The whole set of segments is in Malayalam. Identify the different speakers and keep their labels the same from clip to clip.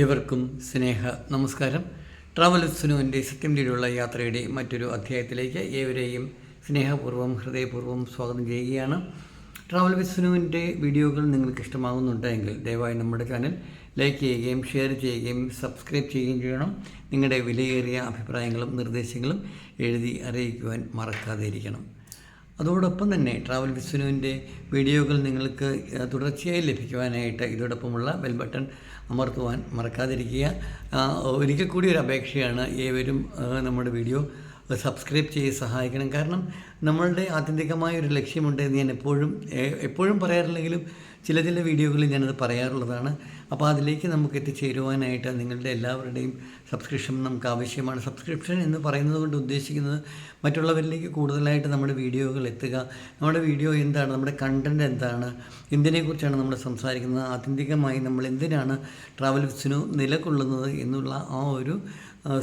Speaker 1: ഏവർക്കും സ്നേഹ നമസ്കാരം. ട്രാവൽ സുനുവിന്റെ സത്യം രീതിയിലുള്ള യാത്രയുടെ മറ്റൊരു അധ്യായത്തിലേക്ക് ഏവരെയും സ്നേഹപൂർവം ഹൃദയപൂർവം സ്വാഗതം ചെയ്യുകയാണ്. ട്രാവൽ വിസ്നുവിന്റെ വീഡിയോകൾ നിങ്ങൾക്ക് ഇഷ്ടമാകുന്നുണ്ടെങ്കിൽ ദയവായി നമ്മുടെ ചാനൽ ലൈക്ക് ചെയ്യുകയും ഷെയർ ചെയ്യുകയും സബ്സ്ക്രൈബ് ചെയ്യുകയും ചെയ്യണം. നിങ്ങളുടെ വിലയേറിയ അഭിപ്രായങ്ങളും നിർദ്ദേശങ്ങളും എഴുതി അറിയിക്കുവാൻ മറക്കാതെ ഇരിക്കണം. അതോടൊപ്പം തന്നെ ട്രാവൽ വിസ്നുവിന്റെ വീഡിയോകൾ നിങ്ങൾക്ക് തുടർച്ചയായി ലഭിക്കുവാനായിട്ട് ഇതോടൊപ്പമുള്ള ബെൽ ബട്ടൺ അമർത്തുവാൻ മറക്കാതിരിക്കുക. ഒരിക്കൽ കൂടി ഒരു അപേക്ഷയാണ് ഏവരും നമ്മുടെ വീഡിയോ സബ്സ്ക്രൈബ് ചെയ്ത് സഹായിക്കണം. കാരണം നമ്മളുടെ ആത്യന്തികമായ ഒരു ലക്ഷ്യമുണ്ട് എന്ന് ഞാൻ എപ്പോഴും എപ്പോഴും പറയാറില്ലെങ്കിലും ചില ചില വീഡിയോകളിൽ ഞാനത് പറയാറുള്ളതാണ്. അപ്പോൾ അതിലേക്ക് നമുക്ക് എത്തിച്ചേരുവാനായിട്ട് നിങ്ങളുടെ എല്ലാവരുടെയും സബ്സ്ക്രിപ്ഷൻ നമുക്ക് ആവശ്യമാണ്. സബ്സ്ക്രിപ്ഷൻ എന്ന് പറയുന്നത് കൊണ്ട് ഉദ്ദേശിക്കുന്നത് മറ്റുള്ളവരിലേക്ക് കൂടുതലായിട്ട് നമ്മുടെ വീഡിയോകൾ എത്തുക. നമ്മുടെ വീഡിയോ എന്താണ്? നമ്മുടെ കണ്ടന്റ് എന്താണ്? എന്തിനെക്കുറിച്ചാണ് നമ്മൾ സംസാരിക്കുന്നത്? ആത്യന്തികമായി നമ്മൾ എന്തിനാണ് ട്രാവൽ വിസിനു നിലകൊള്ളുന്നത് എന്നുള്ള ആ ഒരു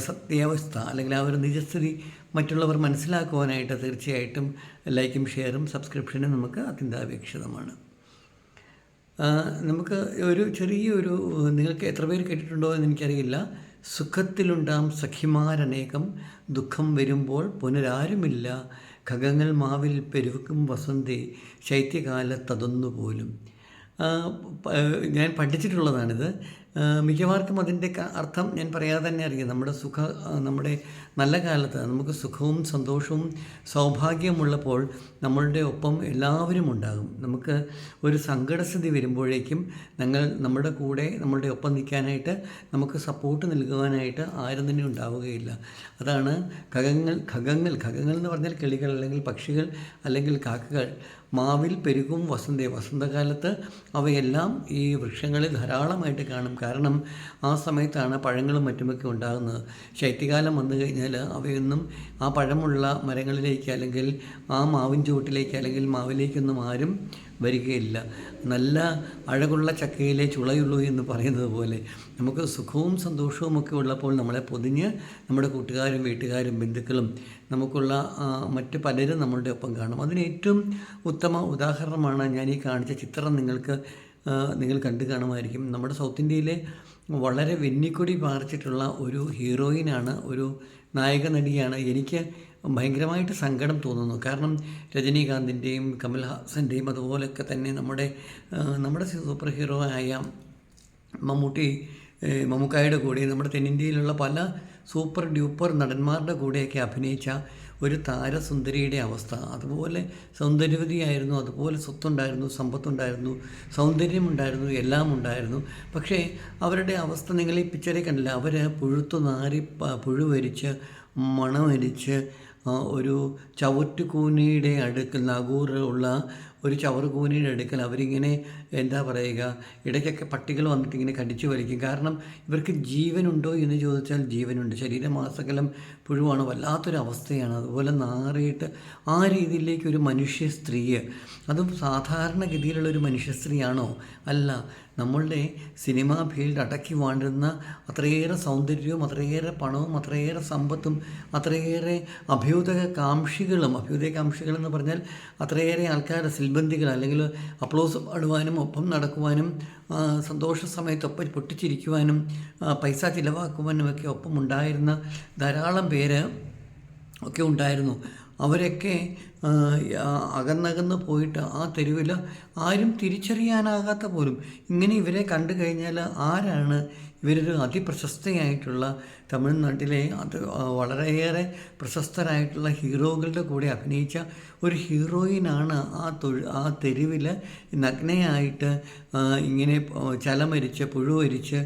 Speaker 1: സത്യാവസ്ഥ അല്ലെങ്കിൽ ആ ഒരു നിജസ്ഥിതി മറ്റുള്ളവർ മനസ്സിലാക്കുവാനായിട്ട് തീർച്ചയായിട്ടും ലൈക്കും ഷെയറും സബ്സ്ക്രിപ്ഷനും നമുക്ക് അത്യന്താപേക്ഷിതമാണ്. നമുക്ക് ഒരു ചെറിയൊരു നിങ്ങൾക്ക് എത്ര പേര് കേട്ടിട്ടുണ്ടോ എന്ന് എനിക്കറിയില്ല. സുഖത്തിലുണ്ടാം സഖിമാരനേകം. ദുഃഖം വരുമ്പോൾ പുനരാരുമില്ല. ഖഗങ്ങൾ മാവിൽ പെരുവുക്കും വസന്തി ശൈത്യകാലത്തതൊന്നുപോലും. ഞാൻ പഠിച്ചിട്ടുള്ളതാണിത്. മിക്കവാർക്കും അതിന്റെ അർത്ഥം ഞാൻ പറയാതെ തന്നെ അറിയാം. നമ്മുടെ സുഖ നമ്മുടെ നല്ല കാലത്ത് നമുക്ക് സുഖവും സന്തോഷവും സൗഭാഗ്യമുള്ളപ്പോൾ നമ്മളുടെ ഒപ്പം എല്ലാവരും ഉണ്ടാകും. നമുക്ക് ഒരു സങ്കടസ്ഥിതി വരുമ്പോഴേക്കും ഞങ്ങൾ നമ്മുടെ കൂടെ നമ്മളുടെ ഒപ്പം നിൽക്കാനായിട്ട് നമുക്ക് സപ്പോർട്ട് നൽകുവാനായിട്ട് ആരും തന്നെ ഉണ്ടാവുകയില്ല. അതാണ് ഖഗങ്ങൾ ഖഗങ്ങൾ ഖഗങ്ങൾ എന്ന് പറഞ്ഞാൽ കിളികൾ അല്ലെങ്കിൽ പക്ഷികൾ അല്ലെങ്കിൽ കാക്കകൾ. മാവിൽ പെരുകും വസന്തേ. വസന്തകാലത്ത് അവയെല്ലാം ഈ വൃക്ഷങ്ങളിൽ ധാരാളമായിട്ട് കാണും. കാരണം ആ സമയത്താണ് പഴങ്ങളും മറ്റുമൊക്കെ ഉണ്ടാകുന്നത്. ശൈത്യകാലം വന്നു കഴിഞ്ഞാൽ അവയൊന്നും ആ പഴമുള്ള മരങ്ങളിലേക്ക് അല്ലെങ്കിൽ ആ മാവിൻ ചുവട്ടിലേക്ക് അല്ലെങ്കിൽ മാവിലേക്കൊന്നും ആരും വരികയില്ല. നല്ല അഴകുള്ള ചക്കയിലെ ചുളയുള്ളൂ എന്ന് പറയുന്നത് പോലെ നമുക്ക് സുഖവും സന്തോഷവും ഒക്കെ ഉള്ളപ്പോൾ നമ്മളെ പൊതിഞ്ഞ് നമ്മുടെ കൂട്ടുകാരും വീട്ടുകാരും ബന്ധുക്കളും നമുക്കുള്ള മറ്റ് പലരും നമ്മളുടെ ഒപ്പം കാണും. അതിന് ഏറ്റവും ഉത്തമ ഉദാഹരണമാണ് ഞാൻ ഈ കാണിച്ച ചിത്രം നിങ്ങൾക്ക് നിങ്ങൾ കണ്ടു കാണുമായിരിക്കും. നമ്മുടെ സൗത്ത് ഇന്ത്യയിലെ വളരെ വെന്നിക്കൊടി പാർച്ചിട്ടുള്ള ഒരു ഹീറോയിനാണ് ഒരു നായക നടിയാണ്. എനിക്ക് ഭയങ്കരമായിട്ട് സങ്കടം തോന്നുന്നു. കാരണം രജനീകാന്തിന്റെയും കമൽഹാസന്റെയും അതുപോലൊക്കെ തന്നെ നമ്മുടെ നമ്മുടെ സൂപ്പർ ഹീറോ ആയ മമ്മൂട്ടി മമ്മൂക്കായുടെ കൂടെ നമ്മുടെ തെന്നിന്ത്യയിലുള്ള പല സൂപ്പർ ഡ്യൂപ്പർ നടന്മാരുടെ കൂടെയൊക്കെ അഭിനയിച്ച ഒരു താരസുന്ദരിയുടെ അവസ്ഥ. അതുപോലെ സൗന്ദര്യവതിയായിരുന്നു അതുപോലെ സ്വത്തുണ്ടായിരുന്നു സമ്പത്തുണ്ടായിരുന്നു സൗന്ദര്യമുണ്ടായിരുന്നു എല്ലാം ഉണ്ടായിരുന്നു പക്ഷേ അവരുടെ അവസ്ഥ നിങ്ങൾ ഈ പിക്ചറിൽ കണ്ടില്ല? അവർ പുഴുത്തു നാരി പുഴുവരിച്ച് മണമരിച്ച് ഒരു ചവറ്റുകൂനിയുടെ അടുക്കൽ നഗൂറുള്ള ഒരു ചവറുകൂനിയുടെ അടുക്കൽ അവരിങ്ങനെ എന്താ പറയുക ഇടയ്ക്കൊക്കെ പട്ടികൾ വന്നിട്ട് ഇങ്ങനെ കടിച്ചു വലിക്കും. കാരണം ഇവർക്ക് ജീവനുണ്ടോ എന്ന് ചോദിച്ചാൽ ജീവനുണ്ട്. ശരീരമാസകലം പുഴുവാണ് വല്ലാത്തൊരു അവസ്ഥയാണ് അതുപോലെ നാറിയിട്ട് ആ രീതിയിലേക്ക് ഒരു മനുഷ്യ സ്ത്രീയെ അതും സാധാരണഗതിയിലുള്ള ഒരു മനുഷ്യ സ്ത്രീയാണോ? അല്ല. നമ്മളുടെ സിനിമാ ഫീൽഡ് അടക്കി വാണ്ടുന്ന അത്രയേറെ സൗന്ദര്യവും അത്രയേറെ പണവും അത്രയേറെ സമ്പത്തും അത്രയേറെ അഭ്യുദകാംക്ഷികളും കാംക്ഷികളും എന്ന് പറഞ്ഞാൽ അത്രയേറെ ആൾക്കാരുടെ സിൽബന്ധികൾ അല്ലെങ്കിൽ അപ്ലോസ് പാടുവാനും ഒപ്പം നടക്കുവാനും സന്തോഷ സമയത്ത് ഒപ്പം പൊട്ടിച്ചിരിക്കുവാനും പൈസ ചിലവാക്കുവാനും ഒക്കെ ഒപ്പം ഉണ്ടായിരുന്ന ധാരാളം പേര് ഒക്കെ ഉണ്ടായിരുന്നു. അവരൊക്കെ അകന്നകന്ന് പോയിട്ട് ആ തെരുവിൽ ആരും തിരിച്ചറിയാനാകാത്ത പോലും ഇങ്ങനെ ഇവരെ കണ്ടു കഴിഞ്ഞാൽ ആരാണ് ഇവരൊരു അതിപ്രശസ്തയായിട്ടുള്ള തമിഴ്നാട്ടിലെ അത് വളരെയേറെ പ്രശസ്തരായിട്ടുള്ള ഹീറോകളുടെ കൂടെ അഭിനയിച്ച ഒരു ഹീറോയിനാണ് ആ തൊഴി ആ തെരുവിൽ നഗ്നയായിട്ട് ഇങ്ങനെ ചലമരിച്ച് പുഴുവരിച്ച്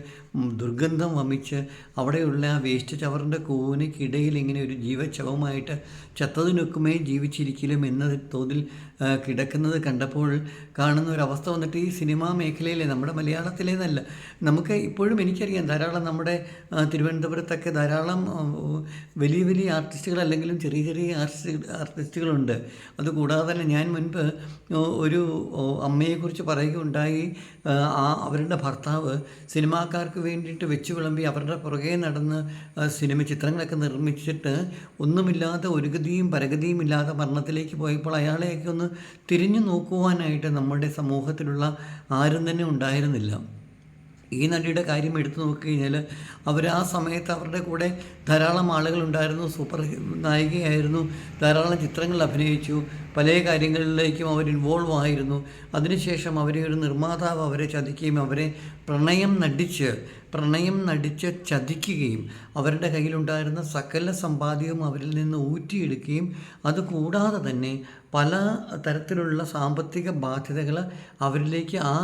Speaker 1: ദുർഗന്ധം വമിച്ച് അവിടെയുള്ള വേസ്റ്റ് ചവറിന്റെ കൂനയ്ക്കിടയിൽ ഇങ്ങനെ ഒരു ജീവചവമായിട്ട് ചത്തതിനൊക്കുമേ ജീവിച്ചിരിക്കലും എന്ന തോതിൽ കിടക്കുന്നത് കണ്ടപ്പോൾ കാണുന്ന ഒരവസ്ഥ വന്നിട്ട് ഈ സിനിമാ മേഖലയിലെ നമ്മുടെ മലയാളത്തിലേന്നല്ല നമുക്ക് ഇപ്പോഴും എനിക്കറിയാം ധാരാളം നമ്മുടെ തിരുവനന്തപുരത്തൊക്കെ ധാരാളം വലിയ വലിയ ആർട്ടിസ്റ്റുകൾ അല്ലെങ്കിലും ചെറിയ ചെറിയ ആർട്ടിസ്റ്റ് ആർട്ടിസ്റ്റുകളുണ്ട്. അതുകൂടാതെ തന്നെ ഞാൻ മുൻപ് ഒരു അമ്മയെക്കുറിച്ച് പറയുകയുണ്ടായി ആ, അവരുടെ ഭർത്താവ് സിനിമാക്കാർക്ക് വേണ്ടിയിട്ട് വെച്ചു വിളമ്പി അവരുടെ പുറകെ നടന്ന് സിനിമ ചിത്രങ്ങളൊക്കെ നിർമ്മിച്ചിട്ട് ഒന്നുമില്ലാതെ ഒരു ഗതിയും പരഗതിയും ഇല്ലാതെ മരണത്തിലേക്ക് പോയപ്പോൾ അയാളെയൊക്കെ ഒന്ന് തിരിഞ്ഞു നോക്കുവാനായിട്ട് നമ്മുടെ സമൂഹത്തിലുള്ള ആരും തന്നെ ഉണ്ടായിരുന്നില്ല. ഈ നടിയുടെ കാര്യം എടുത്തു നോക്കിക്കഴിഞ്ഞാൽ അവർ ആ സമയത്ത് അവരുടെ കൂടെ ധാരാളം ആളുകളുണ്ടായിരുന്നു സൂപ്പർ നായികയായിരുന്നു. ധാരാളം ചിത്രങ്ങൾ അഭിനയിച്ചു. പല കാര്യങ്ങളിലേക്കും അവർ ഇൻവോൾവ് ആയിരുന്നു. അതിനുശേഷം അവരെ ഒരു നിർമ്മാതാവ് അവരെ ചതിക്കുകയും അവരെ പ്രണയം നടിച്ച് പ്രണയം നടിച്ച് ചതിക്കുകയും അവരുടെ കയ്യിലുണ്ടായിരുന്ന സകല സമ്പാദ്യവും അവരിൽ നിന്ന് ഊറ്റിയെടുക്കുകയും അതുകൂടാതെ തന്നെ പല തരത്തിലുള്ള സാമ്പത്തിക ബാധ്യതകൾ അവരിലേക്ക് ആ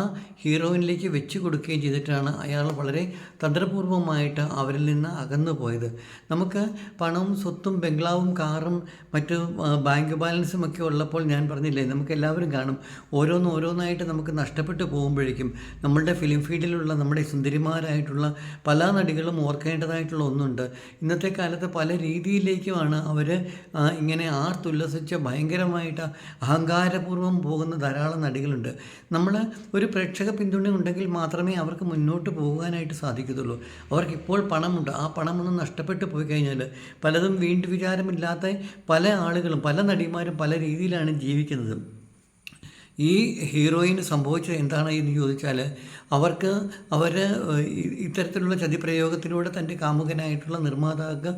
Speaker 1: ഹീറോയിനിലേക്ക് വെച്ച് കൊടുക്കുകയും ചെയ്തിട്ടാണ് അയാൾ വളരെ തന്ത്രപൂർവമായിട്ട് അവരിൽ നിന്ന് അകന്നു പോയത്. നമുക്ക് പണവും സ്വത്തും ബംഗ്ലാവും കാറും മറ്റു ബാങ്ക് ബാലൻസും ഒക്കെ ഉള്ളപ്പോൾ ഞാൻ പറഞ്ഞില്ലേ നമുക്ക് എല്ലാവരും കാണും. ഓരോന്ന് ഓരോന്നായിട്ട് നമുക്ക് നഷ്ടപ്പെട്ടു പോകുമ്പോഴേക്കും നമ്മളുടെ ഫിലിം ഫീൽഡിലുള്ള നമ്മുടെ സുന്ദരിമാരായിട്ടുള്ള പല നടികളും ഓർക്കേണ്ടതായിട്ടുള്ള ഒന്നുണ്ട്. ഇന്നത്തെ കാലത്ത് പല രീതിയിലേക്കുമാണ് അവർ ഇങ്ങനെ ആർത്തുല്ലസിച്ച് ഭയങ്കരമായിട്ട് അഹങ്കാരപൂർവം പോകുന്ന ധാരാളം നടികളുണ്ട്. നമ്മൾ ഒരു പ്രേക്ഷക പിന്തുണ ഉണ്ടെങ്കിൽ മാത്രമേ അവർക്ക് മുന്നോട്ട് പോകാനായിട്ട് സാധിക്കത്തുള്ളൂ. അവർക്ക് ഇപ്പോൾ പണമുണ്ട്. ആ പണമൊന്നും നഷ്ടപ്പെട്ടു പോയി കഴിഞ്ഞാൽ പലതും വീണ്ടും വിചാരമില്ലാത്ത പല ആളുകളും പല നടിമാരും പല രീതിയിലാണ് ജീവിക്കുന്നത്. ഈ ഹീറോയിന് സംഭവിച്ചത് എന്താണ് എന്ന് ചോദിച്ചാൽ അവർക്ക് അവർ ഇത്തരത്തിലുള്ള ചതിപ്രയോഗത്തിലൂടെ തന്റെ കാമുകനായിട്ടുള്ള നിർമ്മാതാക്ക്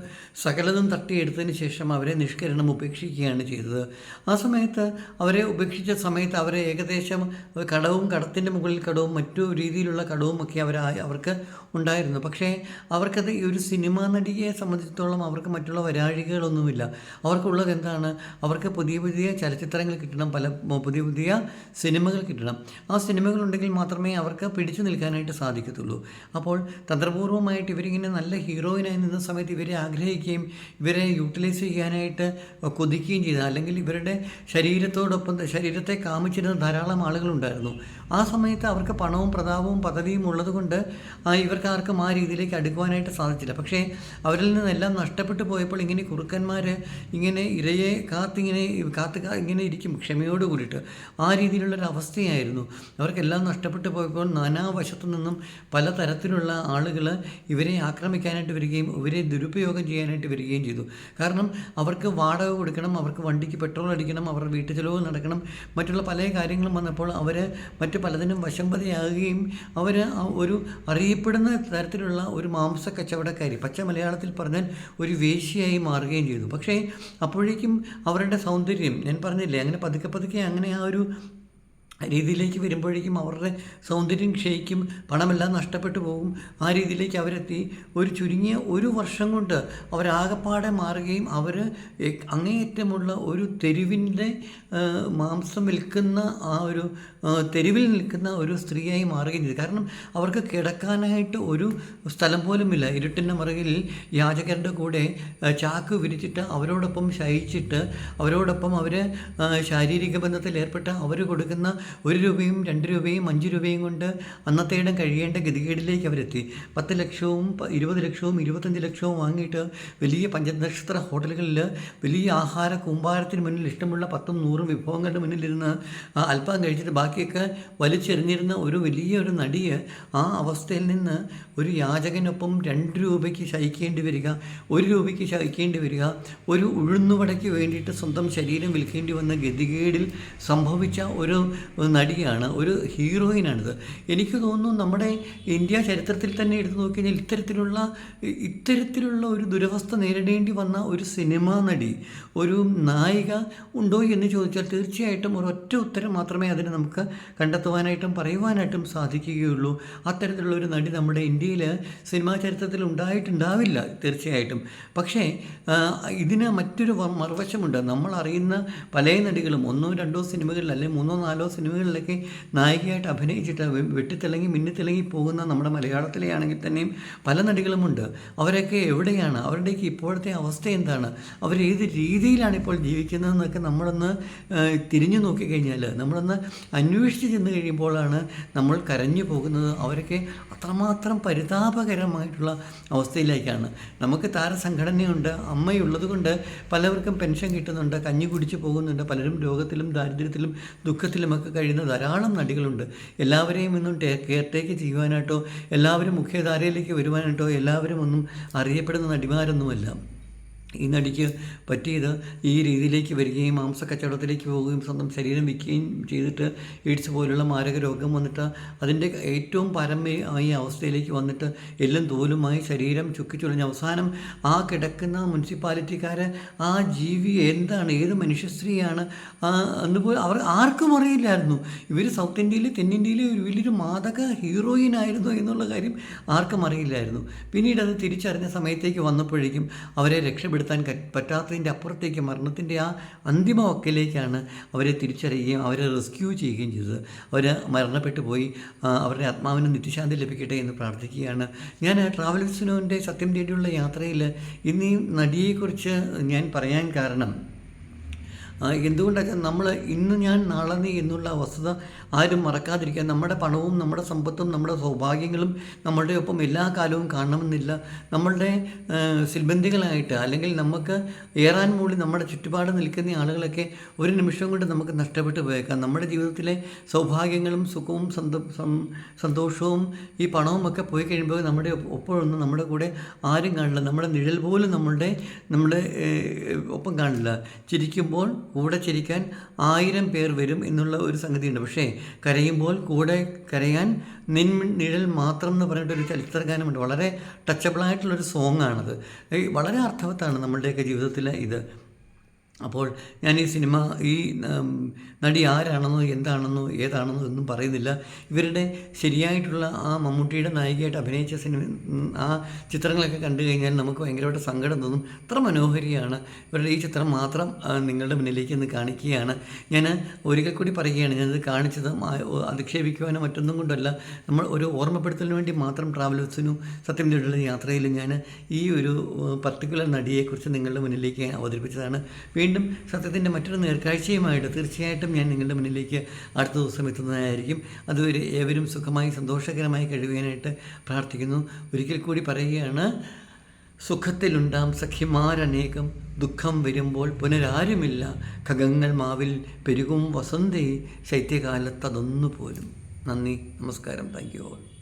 Speaker 1: സകലതും തട്ടിയെടുത്തതിന് ശേഷം അവരെ നിഷ്കരണം ഉപേക്ഷിക്കുകയാണ് ചെയ്തത്. ആ സമയത്ത് അവരെ ഉപേക്ഷിച്ച സമയത്ത് അവരെ ഏകദേശം കടവും കടത്തിന്റെ മുകളിൽ കടവും മറ്റു രീതിയിലുള്ള കടവും ഒക്കെ അവർ അവർക്ക് ഉണ്ടായിരുന്നു. പക്ഷേ അവർക്കത് ഈ ഒരു സിനിമാ നടിയെ സംബന്ധിച്ചിടത്തോളം അവർക്ക് മറ്റുള്ള വരാഴികളൊന്നുമില്ല അവർക്കുള്ളത് എന്താണ്? അവർക്ക് പുതിയ പുതിയ ചലച്ചിത്രങ്ങൾ കിട്ടണം. പല പുതിയ പുതിയ സിനിമകൾ കിട്ടണം. ആ സിനിമകൾ ഉണ്ടെങ്കിൽ മാത്രമേ അവർക്ക് പിടിച്ചു നിൽക്കാനായിട്ട് സാധിക്കത്തുള്ളൂ. അപ്പോൾ തന്ത്രപൂർവമായിട്ട് ഇവരിങ്ങനെ നല്ല ഹീറോയിനായി നിന്ന സമയത്ത് ഇവരെ ആഗ്രഹിക്കുകയും ഇവരെ യൂട്ടിലൈസ് ചെയ്യാനായിട്ട് കൊതിക്കുകയും ചെയ്ത അല്ലെങ്കിൽ ഇവരുടെ ശരീരത്തോടൊപ്പം ശരീരത്തെ കാമിച്ചിരുന്ന ധാരാളം ആളുകളുണ്ടായിരുന്നു ആ സമയത്ത് അവർക്ക് പണവും പ്രതാപവും പദവിയും ഉള്ളതുകൊണ്ട് ഇവർക്ക് ആർക്കും ആ രീതിയിലേക്ക് അടുക്കുവാനായിട്ട് സാധിച്ചില്ല. പക്ഷേ അവരിൽ നിന്നെല്ലാം നഷ്ടപ്പെട്ടു പോയപ്പോൾ ഇങ്ങനെ കുറുക്കന്മാർ ഇങ്ങനെ ഇരയെ കാത്തിങ്ങനെ കാത്ത് ഇങ്ങനെ ഇരിക്കും ക്ഷമയോട് കൂടിയിട്ട് ആ രീതിയിലുള്ളൊരു അവസ്ഥയായിരുന്നു അവർക്കെല്ലാം നഷ്ടപ്പെട്ടു പോയപ്പോൾ നാനാവശത്തു നിന്നും പലതരത്തിലുള്ള ആളുകൾ ഇവരെ ആക്രമിക്കാനായിട്ട് വരികയും ഇവരെ ദുരുപയോഗം ചെയ്യാനായിട്ട് വരികയും ചെയ്തു. കാരണം അവർക്ക് വാടക കൊടുക്കണം അവർക്ക് വണ്ടിക്ക് പെട്രോൾ അടിക്കണം അവരുടെ വീട്ടു ചെലവ് നടക്കണം മറ്റുള്ള പല കാര്യങ്ങളും വന്നപ്പോൾ അവർ മറ്റു പലതിനും വശമ്പതിയാകുകയും അവർ ഒരു അറിയപ്പെടുന്ന തരത്തിലുള്ള ഒരു മാംസ കച്ചവടക്കാരി പച്ച മലയാളത്തിൽ പറഞ്ഞാൽ ഒരു വേശിയായി മാറുകയും ചെയ്തു. പക്ഷേ അപ്പോഴേക്കും അവരുടെ സൗന്ദര്യം ഞാൻ പറഞ്ഞില്ലേ അങ്ങനെ പതുക്കെ പതുക്കെ അങ്ങനെ ആ ഒരു രീതിയിലേക്ക് വരുമ്പോഴേക്കും അവരുടെ സൗന്ദര്യം ക്ഷയിക്കും പണമെല്ലാം നഷ്ടപ്പെട്ടു പോകും. ആ രീതിയിലേക്ക് അവരെത്തി. ഒരു ചുരുങ്ങിയ ഒരു വർഷം കൊണ്ട് അവരാകപ്പാടെ മാറുകയും അവർ അങ്ങേയറ്റമുള്ള ഒരു തെരുവിന്റെ മാംസം വിൽക്കുന്ന ആ ഒരു തെരുവിൽ നിൽക്കുന്ന ഒരു സ്ത്രീയായി മാറുകയും ചെയ്തു. കാരണം അവർക്ക് കിടക്കാനായിട്ട് ഒരു സ്ഥലം പോലുമില്ല. ഇരുട്ടിന്റെ മറകിൽ യാചകരുടെ കൂടെ ചാക്ക് വിരിച്ചിട്ട് അവരോടൊപ്പം ശയിച്ചിട്ട് അവരോടൊപ്പം അവർ ശാരീരിക ബന്ധത്തിൽ ഏർപ്പെട്ട് അവർ കൊടുക്കുന്ന ഒരു രൂപയും രണ്ട് രൂപയും അഞ്ച് രൂപയും കൊണ്ട് അന്നത്തെ ഇടം കഴിയേണ്ട ഗതികേടിലേക്ക് അവരെത്തി. പത്ത് ലക്ഷവും ഇരുപത് ലക്ഷവും ഇരുപത്തഞ്ച് ലക്ഷവും വാങ്ങിയിട്ട് വലിയ പഞ്ചനക്ഷത്ര ഹോട്ടലുകളിൽ വലിയ ആഹാര കൂമ്പാരത്തിന് മുന്നിൽ ഇഷ്ടമുള്ള പത്തും നൂറും വിഭവങ്ങളുടെ മുന്നിലിരുന്ന് അല്പം കഴിച്ചിട്ട് ബാക്കിയൊക്കെ വലിച്ചെറിഞ്ഞിരുന്ന ഒരു വലിയ ഒരു നടിയെ ആ അവസ്ഥയിൽ നിന്ന് ഒരു യാചകനൊപ്പം രണ്ട് രൂപയ്ക്ക് ശയിക്കേണ്ടി വരിക ഒരു രൂപയ്ക്ക് ശയിക്കേണ്ടി വരിക ഒരു ഉഴുന്നുവടയ്ക്ക് വേണ്ടിയിട്ട് സ്വന്തം ശരീരം വിൽക്കേണ്ടി വന്ന ഗതികേടിൽ സംഭവിച്ച ഒരു നടിയാണ് ഒരു ഹീറോയിനാണിത്. എനിക്ക് തോന്നുന്നു നമ്മുടെ ഇന്ത്യ ചരിത്രത്തിൽ തന്നെ എടുത്തു നോക്കിക്കഴിഞ്ഞാൽ ഇത്തരത്തിലുള്ള ഇത്തരത്തിലുള്ള ഒരു ദുരവസ്ഥ നേരിടേണ്ടി വന്ന ഒരു സിനിമാ നടി ഒരു നായിക ഉണ്ടോ എന്ന് ചോദിച്ചാൽ തീർച്ചയായിട്ടും ഒരൊറ്റ ഉത്തരം മാത്രമേ അതിനെ നമുക്ക് കണ്ടെത്തുവാനായിട്ടും പറയുവാനായിട്ടും സാധിക്കുകയുള്ളൂ. അത്തരത്തിലുള്ള ഒരു നടി നമ്മുടെ ഇന്ത്യയിൽ സിനിമാ ചരിത്രത്തിൽ ഉണ്ടായിട്ടുണ്ടാവില്ല തീർച്ചയായിട്ടും. പക്ഷേ ഇതിന് മറ്റൊരു മറുവശമുണ്ട്. നമ്മൾ അറിയുന്ന പല നടികളും ഒന്നോ രണ്ടോ സിനിമകളിൽ അല്ലെങ്കിൽ മൂന്നോ നാലോ സിനിമകളിലൊക്കെ നായികയായിട്ട് അഭിനയിച്ചിട്ട് വെട്ടിത്തിളങ്ങി മിന്നിത്തിളങ്ങി പോകുന്ന നമ്മുടെ മലയാളത്തിലെ ആണെങ്കിൽ തന്നെയും പല നടികളുമുണ്ട്. അവരൊക്കെ എവിടെയാണ്? അവരുടെയൊക്കെ ഇപ്പോഴത്തെ അവസ്ഥ എന്താണ്? അവർ ഏത് രീതിയിലാണ് ഇപ്പോൾ ജീവിക്കുന്നതെന്നൊക്കെ നമ്മളൊന്ന് തിരിഞ്ഞു നോക്കിക്കഴിഞ്ഞാൽ നമ്മളൊന്ന് അന്വേഷിച്ച് ചെന്ന് കഴിയുമ്പോഴാണ് നമ്മൾ കരഞ്ഞു പോകുന്നത്. അവരൊക്കെ അത്രമാത്രം പരിതാപകരമായിട്ടുള്ള അവസ്ഥയിലേക്കാണ്. നമുക്ക് താരസംഘടനയുണ്ട് അമ്മയുള്ളത് കൊണ്ട് പലവർക്കും പെൻഷൻ കിട്ടുന്നുണ്ട് കഞ്ഞി കുടിച്ച് പോകുന്നുണ്ട് പലരും രോഗത്തിലും ദാരിദ്ര്യത്തിലും ദുഃഖത്തിലുമൊക്കെ കഴിയുന്ന ധാരാളം നടികളുണ്ട്. എല്ലാവരെയും ഒന്നും കെയർ കെയർടേക്ക് ചെയ്യുവാനായിട്ടോ എല്ലാവരും മുഖ്യധാരയിലേക്ക് വരുവാനായിട്ടോ എല്ലാവരും ഒന്നും അറിയപ്പെടുന്ന നടിമാരൊന്നുമല്ല. ഈ നടിക്ക് പറ്റിയത് ഈ രീതിയിലേക്ക് വരികയും മാംസക്കച്ചവടത്തിലേക്ക് പോവുകയും സ്വന്തം ശരീരം വിൽക്കുകയും ചെയ്തിട്ട് എയ്ഡ്സ് പോലുള്ള മാരക രോഗം വന്നിട്ട് അതിന്റെ ഏറ്റവും പരമമായ അവസ്ഥയിലേക്ക് വന്നിട്ട് എല്ലും തോലുമായി ശരീരം ചുക്കിച്ചുളഞ്ഞ് അവസാനം ആ കിടക്കുന്ന മുനിസിപ്പാലിറ്റിക്കാരെ ആ ജീവി എന്താണ് ഏത് മനുഷ്യസ്ത്രീയാണ് എന്നുപോലും അവർ ആർക്കും അറിയില്ലായിരുന്നു. ഇവർ സൗത്ത് ഇന്ത്യയിൽ തെന്നിന്ത്യയിലെ ഒരു വലിയൊരു മാതക ഹീറോയിൻ ആയിരുന്നു എന്നുള്ള കാര്യം ആർക്കും അറിയില്ലായിരുന്നു. പിന്നീട് അത് തിരിച്ചറിഞ്ഞ സമയത്തേക്ക് വന്നപ്പോഴേക്കും അവരെ രക്ഷപ്പെടുത്താൻ പറ്റാത്തതിന്റെ അപ്പുറത്തേക്ക് മരണത്തിന്റെ ആ അന്തിമ വക്കിലേക്കാണ് അവരെ തിരിച്ചറിയുകയും അവരെ റെസ്ക്യൂ ചെയ്യുകയും ചെയ്തത്. അവർ മരണപ്പെട്ടു പോയി. അവരുടെ ആത്മാവിന് നിത്യശാന്തി ലഭിക്കട്ടെ എന്ന് പ്രാർത്ഥിക്കുകയാണ്. ഞാൻ ട്രാവൽ സത്യം തേടിയുള്ള യാത്രയിൽ ഇന്ന് നടിയെക്കുറിച്ച് ഞാൻ പറയാൻ കാരണം ആ, എന്തുകൊണ്ടാണ് നമ്മൾ ഇന്ന് ഞാൻ നാളെ നീ എന്നുള്ള വസ്തുത ആരും മറക്കാതിരിക്കാൻ നമ്മുടെ പണവും നമ്മുടെ സമ്പത്തും നമ്മുടെ സൗഭാഗ്യങ്ങളും നമ്മളുടെ ഒപ്പം എല്ലാ കാലവും കാണണമെന്നില്ല. നമ്മളുടെ സിൽബന്ധികളായിട്ട് അല്ലെങ്കിൽ നമുക്ക് ഏറാൻ മൂളി നമ്മുടെ ചുറ്റുപാട് നിൽക്കുന്ന ആളുകളൊക്കെ ഒരു നിമിഷം കൊണ്ട് നമുക്ക് നഷ്ടപ്പെട്ടു പോയേക്കാം. നമ്മുടെ ജീവിതത്തിലെ സൗഭാഗ്യങ്ങളും സുഖവും സന്തോഷവും ഈ പണവും ഒക്കെ പോയി കഴിയുമ്പോൾ നമ്മുടെ ഒപ്പോഴൊന്നും നമ്മുടെ കൂടെ ആരും കാണില്ല. നമ്മുടെ നിഴൽ പോലും നമ്മളുടെ നമ്മുടെ ഒപ്പം കാണില്ല. ചിരിക്കുമ്പോൾ കൂടെ ചിരിക്കാൻ ആയിരം പേർ വരും എന്നുള്ള ഒരു സംഗതിയുണ്ട്. പക്ഷേ കരയുമ്പോൾ കൂടെ കരയാൻ നിൻ നിഴൽ മാത്രം എന്ന് പറഞ്ഞിട്ടൊരു ചലച്ചിത്രഗാനമുണ്ട് വളരെ ടച്ചബിളായിട്ടുള്ളൊരു സോങ്ങാണത് വളരെ അർത്ഥവത്താണ് നമ്മളുടെയൊക്കെ ജീവിതത്തിൽ ഇത്. അപ്പോൾ ഞാൻ ഈ സിനിമ ഈ നടി ആരാണെന്നോ എന്താണെന്നോ ഏതാണെന്നോ ഒന്നും പറയുന്നില്ല. ഇവരുടെ ശരിയായിട്ടുള്ള ആ മമ്മൂട്ടിയുടെ നായികയായിട്ട് അഭിനയിച്ച സിനിമ ആ ചിത്രങ്ങളൊക്കെ കണ്ടു കഴിഞ്ഞാൽ നമുക്ക് ഭയങ്കരമായിട്ട് സങ്കടം തോന്നും. അത്ര മനോഹരിയാണ്. ഇവരുടെ ഈ ചിത്രം മാത്രം നിങ്ങളുടെ മുന്നിലേക്ക് ഇന്ന് കാണിക്കുകയാണ്. ഞാൻ ഒരിക്കൽ കൂടി പറയുകയാണ് ഞാനത് കാണിച്ചത് അധിക്ഷേപിക്കുവാനോ മറ്റൊന്നും കൊണ്ടല്ല. നമ്മൾ ഒരു ഓർമ്മപ്പെടുത്തലിന് വേണ്ടി മാത്രം ട്രാവലേഴ്സിനും സത്യം ചെയ്തിട്ടുള്ള യാത്രയിൽ ഞാൻ ഈ ഒരു പർട്ടിക്കുലർ നടിയെക്കുറിച്ച് നിങ്ങളുടെ മുന്നിലേക്ക് അവതരിപ്പിച്ചതാണ്. വീണ്ടും സത്യത്തിന്റെ മറ്റൊരു നേർക്കാഴ്ചയുമായിട്ട് തീർച്ചയായിട്ടും ഞാൻ നിങ്ങളുടെ മുന്നിലേക്ക് അടുത്ത ദിവസം എത്തുന്നതായിരിക്കും. അതുവരെ ഏവരും സുഖമായി സന്തോഷകരമായി കഴിയുവാനായിട്ട് പ്രാർത്ഥിക്കുന്നു. ഒരിക്കൽ കൂടി പറയുകയാണ് സുഖത്തിലുണ്ടാം സഖ്യമാരനേകം ദുഃഖം വരുമ്പോൾ പുനരാരുമില്ല. ഖഗങ്ങൾ മാവിൽ പെരുകും വസന്തേ. ശൈത്യകാലത്തതൊന്നു പോലും നന്ദി നമസ്കാരം. Thank you all.